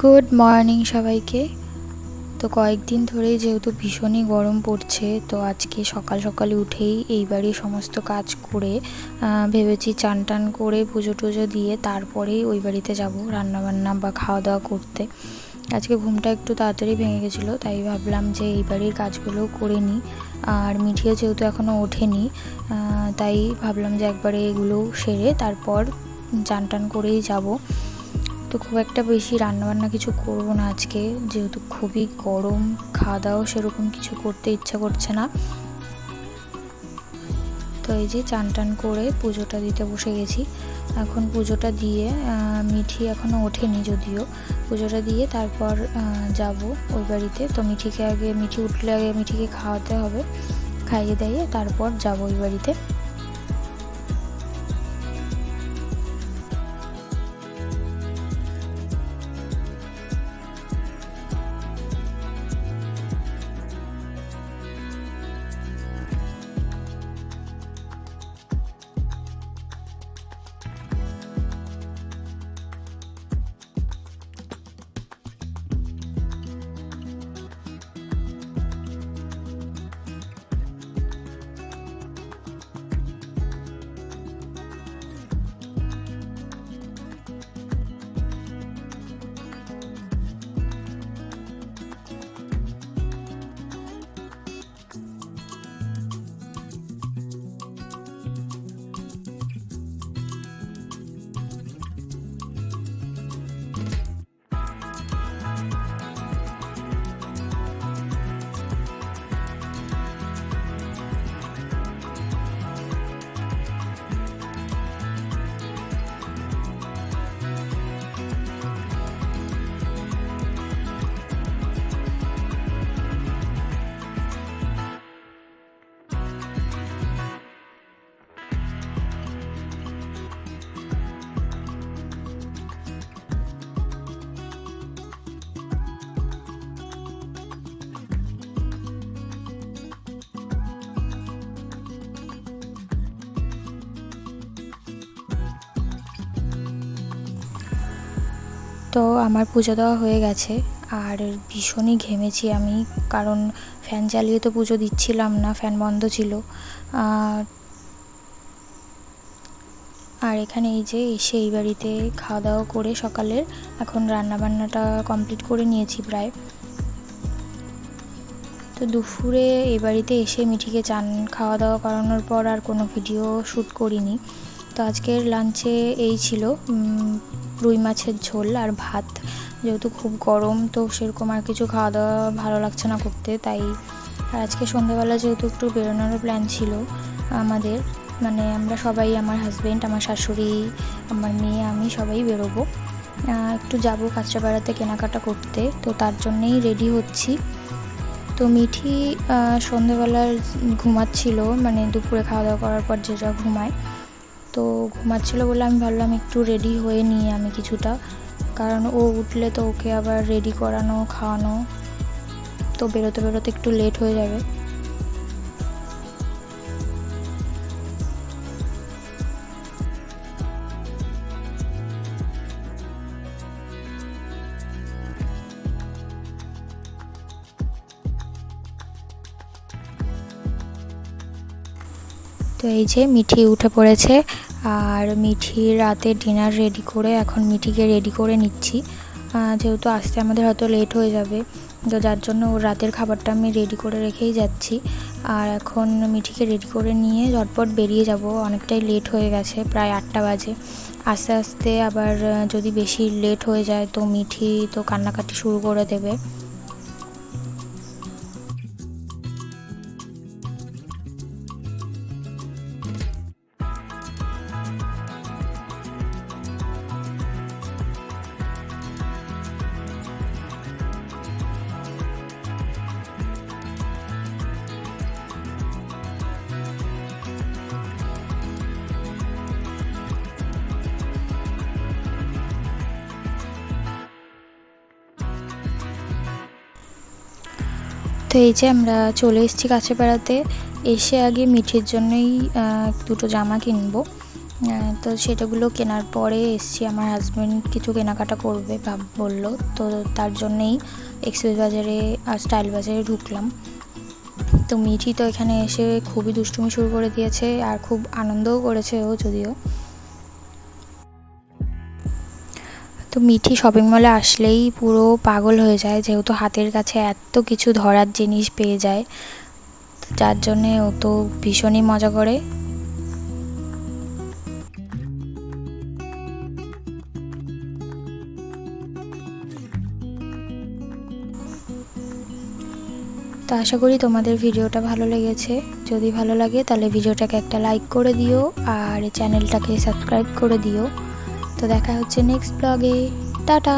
Good morning সবাইকে। তো কয়েকদিন ধরেই যেহেতু ভীষণই গরম পড়ছে, তো আজকে সকাল সকালে উঠেই এই বাড়ির সমস্ত কাজ করে ভেবেছি চান টান করে পুজো টুজো দিয়ে তারপরেই ওই বাড়িতে যাব রান্নাবান্না বা খাওয়া দাওয়া করতে। আজকে ঘুমটা একটু তাড়াতাড়ি ভেঙে গেছিল, তাই ভাবলাম যে এই বাড়ির কাজগুলো করে নিই। আর মিঠিও যেহেতু এখনও ওঠেনি তাই ভাবলাম যে একবারে এগুলো সেরে তারপর চান টান করেই যাব। তো খুব একটা বেশি রান্নাবান্না কিছু করব না আজকে। যেহেতু খুবই গরম খাওয়া দাওয়া সেরকম কিছু করতে ইচ্ছা করছে না। তো এই যে চান টান করে পুজোটা দিতে বসে গেছি। এখন পুজোটা দিয়ে মিঠি এখনও ওঠেনি যদিও। পুজোটা দিয়ে তারপর যাব ওই বাড়িতে। তো মিঠিকে আগে, মিঠি উঠলে আগে মিঠিকে খাওয়াতে হবে, খাইয়ে দাইয়ে তারপর যাব ওই বাড়িতে। তো আমার পুজো দেওয়া হয়ে গেছে। আর ভীষণই ঘেমেছি আমি, কারণ ফ্যান চালিয়ে তো পুজো দিচ্ছিলাম না ফ্যান বন্ধ ছিল। আর এখানে এই যে এসে এই বাড়িতে খাওয়া দাওয়া করে সকালের এখন রান্না বান্নাটা কমপ্লিট করে নিয়েছি প্রায়। তো দুপুরে এই বাড়িতে এসে মিঠিকে চান খাওয়া দাওয়া করানোর পর আর কোনো ভিডিও শ্যুট করিনি। তো আজকের লাঞ্চে এই ছিল। রুই মাছের ঝোল আর ভাত। যেহেতু খুব গরম তো সেরকম আর কিছু খাওয়া দাওয়া ভালো লাগছে না করতে তাই আর আজকে সন্ধ্যেবেলা যেহেতু একটু বেরোনোর প্ল্যান ছিল আমাদের মানে আমরা সবাই আমার হাজব্যান্ড আমার শাশুড়ি আমার মেয়ে আমি সবাই বেরোবো। একটু যাব কাঁচরাপাড়াতে কেনাকাটা করতে তো তার জন্যেই রেডি হচ্ছি। তো মিঠি আহ, সন্ধেবেলার ঘুমাচ্ছিল মানে দুপুরে খাওয়া দাওয়া করার পর যেটা ঘুমায়। তো ঘুমাচ্ছিলো বলে আমি ভাবলাম একটু রেডি হয়ে নিই আমি কিছুটা। কারণ ও উঠলে তো ওকে আবার রেডি করানো, খাওয়ানো। তো বেরোতে বেরোতে একটু লেট হয়ে যাবে। তো এই যে মিঠি উঠে পড়েছে আর মিঠি রাতে ডিনার রেডি করে এখন মিঠিকে রেডি করে নিচ্ছি। যেহেতু আসতে আমাদের হয়তো লেট হয়ে যাবে, তো যার জন্য ওর রাতের খাবারটা আমি রেডি করে রেখেই যাচ্ছি। আর এখন মিঠিকে রেডি করে নিয়ে ঝটপট বেরিয়ে যাব, অনেকটাই লেট হয়ে গেছে, প্রায় আটটা বাজে। আস্তে আস্তে আবার যদি বেশি লেট হয়ে যায় তো মিঠি তো কান্নাকাটি শুরু করে দেবে। তো এই যে আমরা চলে এসেছি কাছে বেড়াতে এসে আগে মিঠির জন্যই দুটো জামা কিনবো। তো সেটাগুলো কেনার পরে এসছি, আমার হাজব্যান্ড কিছু কেনাকাটা করবে ভাব, বলল। তো তার জন্যেই এক্সপ্রেস বাজারে আর স্টাইল বাজারে ঢুকলাম। তো মিঠি তো এখানে এসে খুবই দুষ্টুমি শুরু করে দিয়েছে, আর খুব আনন্দও করেছে ও যদিও। তো মিঠি শপিং মলে আসলেই পুরো পাগল হয়ে যায়, যেহেতু হাতের কাছে এত কিছু ধরার জিনিস পেয়ে যায়। যার জন্যে ও তো ভীষণই মজা করে। তো আশা করি তোমাদের ভিডিওটা ভালো লেগেছে। যদি ভালো লাগে তাহলে ভিডিওটাকে একটা লাইক করে দিও, আর চ্যানেলটাকে সাবস্ক্রাইব করে দিও। তো দেখা হচ্ছে নেক্সট ব্লগে টাটা!